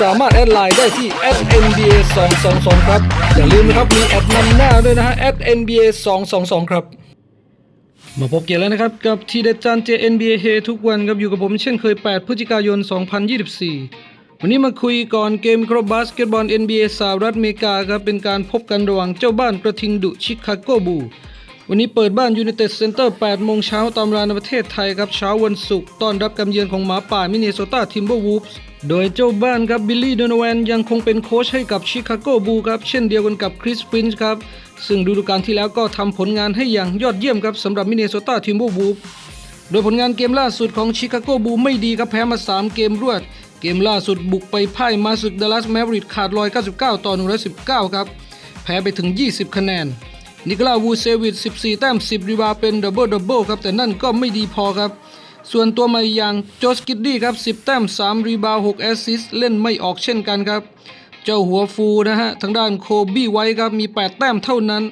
สามารถแอดไลน์ได้ที่ @nba 222ครับ อย่าลืมนะครับ มีแอดนำหน้าด้วยนะฮะ @nba 222ครับมาพบเกียรแล้วนะครับกับทีเด็ดจานเจ NBA เฮทุกวันครับอยู่กับผมเช่นเคย 8 พฤศจิกายน 2024 วันนี้มาคุยก่อนเกมครบบาสเกตบอล NBA สหรัฐอเมริกาครับเป็นการพบกันระหว่างเจ้าบ้านกระทิงดุชิคาโกบู วันนี้เปิดบ้านยู n นเต็ดเซ็นเตอร์8โมงเช้าตามเวลาในประเทศไทยครับเช้าวันศุกร์ต้อนรับการเยือนของหมาป่ามินเนโซตาทิมเบอร์วูฟส์ โดยเจ้าบ้านครับบิลลี่โดนแวนยังคงเป็นโค้ชให้กับชิคาโกบูครับเช่นเดียวกันกับคริสฟินช์ครับ ซึ่งฤดูกาลที่แล้วก็ทำผลงานให้อย่างยอดเยี่ยมครับสำหรับมินเนโซตาทิมเบอร์วูฟโดยผลงานเกมล่าสุดของชิคาโกบูไม่ดีครับแพ้มา 3 เกมรวด เกมล่าสุดบุกไปพ่ายมาศึกดัลลัสแมริกขาดลอย 99 ต่อ 119 ครับ แพ้ไปถึง 20 คะแนน นิโคลาวูเซวิช14 แต้ม 10 รีบาเป็นดับเบิลดับเบิลครับแต่นั่นก็ไม่ดีพอครับ ส่วนตัวใหม่อย่างโจสกิดดี้ครับ 10 แต้ม 3 รีบาว 6 แอสซิสเล่นไม่ออกเช่นกันครับ เจ้าหัวฟูนะฮะ ทางด้านโคบี้ไว้ครับ มี 8 แต้มเท่านั้น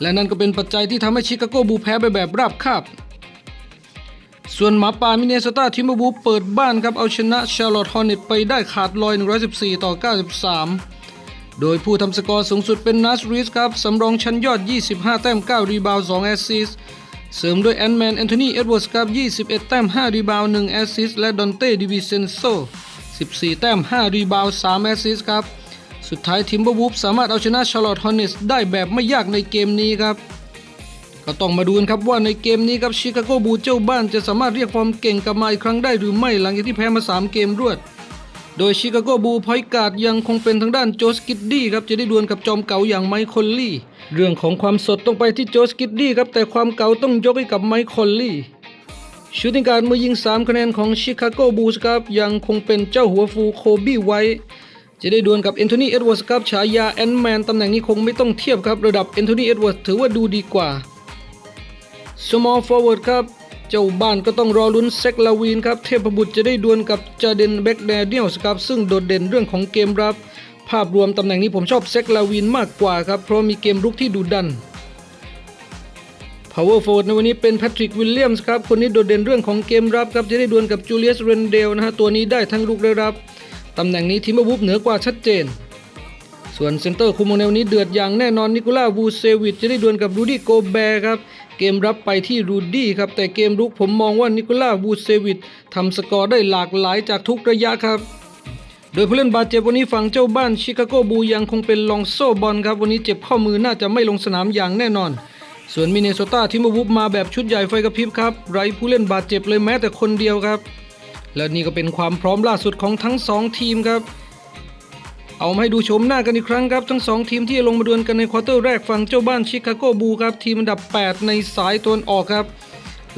และนั่นก็เป็นปัจจัยที่ทำให้ชิคาโกบูแพ้ไปแบบราบคาบ ส่วนหมาป่ามินเนโซตาทิมเบอร์วูเปิดบ้านครับ เอาชนะชาร์ลอตฮอร์เน็ตไปได้ขาดลอย 114 ต่อ 93โดยผู้ทำสกอร์สูงสุดเป็นนัสริสครับ สำรองชั้นยอด 25 แต้ม 9 รีบาว 2 แอสซิสต์ เสริมด้วยแอนแมนแอนโทนีเอ็ดเวิร์สครับ21 แต้ม 5 รีบาว 1 แอสซิสและดอนเต้ดิวิเซนโซ 14 แต้ม 5 รีบาว 3 แอสซิสครับ สุดท้ายทิมเบอร์วูฟสามารถเอาชนะชาร์ลอตฮอร์เนตได้แบบไม่ยากในเกมนี้ครับ ก็ต้องมาดูกันครับว่าในเกมนี้ครับชิคาโกบูเจ้าบ้านจะสามารถเรียกความเก่งกลับมาอีกครั้งได้หรือไม่หลังจากที่แพ้มา 3 เกมรวด โดยชิคาโกบูลพอยการ์ดยังคงเป็นทางด้านโจสกิดดี้ครับจะได้ดวลกับจอมเก่าอย่างไมค์คอลลี่ เรื่องของความสดต้องไปที่โจสกิดดี้ครับแต่ความเก่าต้องยกให้กับไมค์คอลลี่ชูติงการมือยิง 3 คะแนนของชิคาโกบูลส์ครับยังคงเป็นเจ้าหัวฟูโคบี้ไว้ จะได้ดวลกับแอนโทนีเอ็ดเวิร์สครับฉายาแอนแมนตำแหน่งนี้คงไม่ต้องเทียบครับ ระดับแอนโทนีเอ็ดเวิร์สถือว่าดูดีกว่า small forward ครับ เจ้าบ้านก็ต้องรอลุ้นเซกลาวีนครับเทพบุตรจะได้ดวลกับจาเดนแบ็กแดเนียลส์ครับซึ่งโดดเด่นเรื่องของเกมรับ ภาพรวมตำแหน่งนี้ผมชอบเซกลาวีนมากกว่าครับเพราะมีเกมรุกที่ดุดัน power forward ในวันนี้เป็นแพทริกวิลเลียมส์ครับคนนี้โดดเด่นเรื่องของเกมรับครับจะได้ดวลกับจูเลียสเรนเดลนะฮะตัวนี้ได้ทั้งรุกและรับตำแหน่งนี้ทีมบูฟเหนือกว่าชัดเจน ส่วนเซนเตอร์คุมโมเนลนี้เดือดอย่างแน่นอนนิโคล่าวูเซวิชจะได้ดวลกับรูดี้โกแบร์ครับเกมรับไปที่รูดี้ครับแต่เกมรุกผมมองว่านิโคล่าวูเซวิชทำสกอร์ได้หลากหลายจากทุกระยะครับโดยผู้เล่นบาดเจ็บวันนี้ฝั่งเจ้าบ้านชิคาโกบูยังคงเป็นลองโซบอลครับ วันนี้เจ็บข้อมือน่าจะไม่ลงสนามอย่างแน่นอน ส่วนมินเนโซตาทิมบูฟมาแบบชุดใหญ่ไฟกระพริบครับ ไร้ผู้เล่นบาดเจ็บเลยแม้แต่คนเดียวครับ และนี่ก็เป็นความพร้อมล่าสุดของทั้งสองทีมครับ เอามาให้ดูชมหน้ากันอีกครั้งครับ ทั้ง 2 ทีมที่ลงมาดวลกันในควอเตอร์แรกฝั่งเจ้าบ้านชิคาโกบูครับ ทีมอันดับ 8 ในสายตะวันออกครับ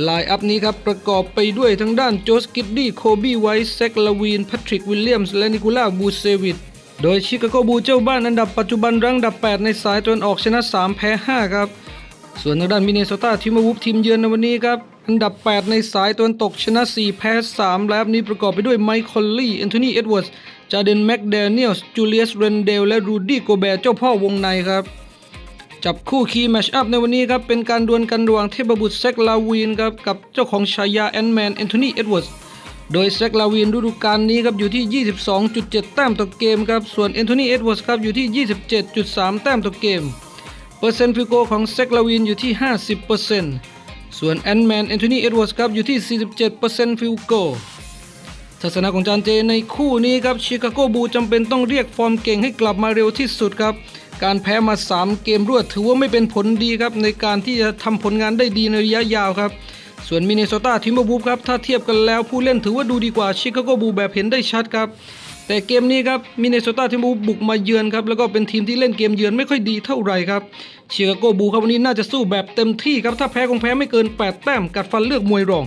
ไลน์อัพนี้ครับ ประกอบไปด้วยทั้งด้านโจสกิดดี้โคบี้ไวท์แซกลาวีนแพทริกวิลเลียมส์และนิโคล่าบูเซวิตโดยชิคาโกบูเจ้าบ้านอันดับปัจจุบันรั้งอันดับ 8 ในสายตะวันออกชนะ 3 แพ้ 5 ครับ ส่วนทางด้านมินเนโซตาทีมวูฟทีมเยือนในวันนี้ครับอันดับ 8 ในสายตะวันตกชนะ 4 แพ้ 3 และอันนี้ประกอบไปด้วยไมค์คอลลี่แอนโทนีเอ็ดเวิร์ด จาเดนแม็กเดเนียลส์จูเลียสเรนเดลและรูดี้โกแบร์เจ้าพ่อวงในครับ จับคู่คีย์แมชอัพในวันนี้ครับ เป็นการดวลกันระหว่างเทพบุตรแซกลาวีนครับ กับเจ้าของฉายาแอนแมนแอนโทนีเอ็ดเวิร์ดโดยแซกลาวีนฤดูกาลนี้ครับอยู่ที่ 22.7 แต้มต่อเกมครับ ส่วนแอนโทนีเอ็ดเวิร์ดครับอยู่ที่ 27.3 แต้มต่อเกม เปอร์เซ็นต์ฟิโกของแซกลาวินอยู่ที่ 50%ส่วนแอนแมนแอนโทนีเอ็ดเวิร์ดครับอยู่ที่ 47%ฟิลโก ทัศนะของจานเจในคู่นี้ครับชิคาโกบูจำเป็นต้องเรียกฟอร์มเก่งให้กลับมาเร็วที่สุดครับ การแพ้มา 3 เกมรวดถือว่าไม่เป็นผลดีครับ ในการที่จะทำผลงานได้ดีในระยะยาวครับ ส่วนมินเนโซตาทิมเบอร์บูฟครับถ้าเทียบกันแล้วผู้เล่นถือว่าดูดีกว่าชิคาโกบูแบบเห็นได้ชัดครับแต่เกมนี้ครับมินเนโซตาทิมบูบูบุกมาเยือนครับแล้วก็เป็นทีมที่เล่นเกมเยือนไม่ค่อยดีเท่าไหร่ครับชิคาโกบูครับวันนี้น่าจะสู้แบบเต็มที่ครับถ้าแพ้คงแพ้ไม่เกิน 8 แต้มกัดฟันเลือกมวยรอง